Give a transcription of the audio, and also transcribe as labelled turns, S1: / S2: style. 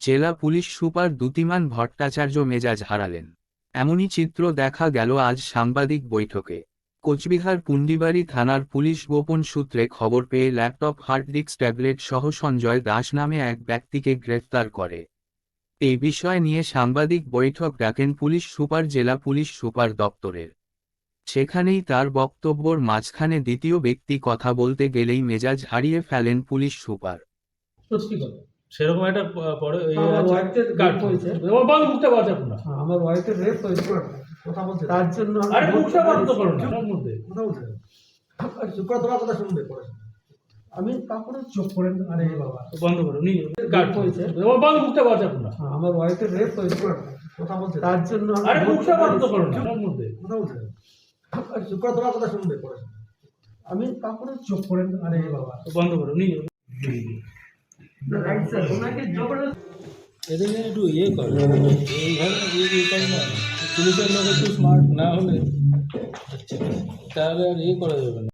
S1: জেলা police super Dyutiman Bhattacharya মেজাজ হারালেন। এমনই চিত্র দেখা গেল আজ সাংবাদিক বৈঠকে। কোচবিহার পুন্ডিবাড়ি থানার পুলিশ গোপন সূত্রে খবর পেয়ে ল্যাপটপ, হার্ড ডিস্ক, ট্যাবলেট সহ সঞ্জয় দাস নামে এক ব্যক্তিকে গ্রেফতার করে। এই বিষয় নিয়ে সাংবাদিক বৈঠক ডাকেন পুলিশ সুপার, জেলা পুলিশ সুপার দপ্তরের। সেখানেই তার বক্তব্যর মাঝখানে দ্বিতীয় ব্যক্তি কথা বলতে গেলেই মেজাজ হারিয়ে ফেলেন পুলিশ সুপার।
S2: সেরকম একটা পরে ইয়ে মুখটা বাঁচাবো না।
S3: হ্যাঁ, আমার ওয়াইফের রেপ হয়েছে।
S4: কথা বলছে।
S3: তার জন্য আমি
S2: আরে মুখটা বন্ধ। করো না। মধ্যে।
S4: কথা বলছে। শুক্র তোমার কথা শুনবে পরে।
S3: আমি তারপরে চোখ করেন আরে বাবা।
S2: বন্ধ করো নিয়ে কাট
S3: হয়েছে।
S2: ও বন্ধ মুখটা বাঁচাবো না।
S3: হ্যাঁ, আমার ওয়াইফের রেপ হয়েছে।
S4: কথা বলছে।
S3: তার জন্য
S2: আরে মুখটা বন্ধ। করো না মধ্যে।
S4: কথা বলছে। শুক্র তোমার কথা শুনবে পরে।
S3: আমি তারপরে চোখ করেন আরে বাবা।
S2: বন্ধ করো নিয়ে। নিয়ে একটু ইয়ে একটু স্মার্ট না হলে তাহলে আর ইয়ে করা যাবে না।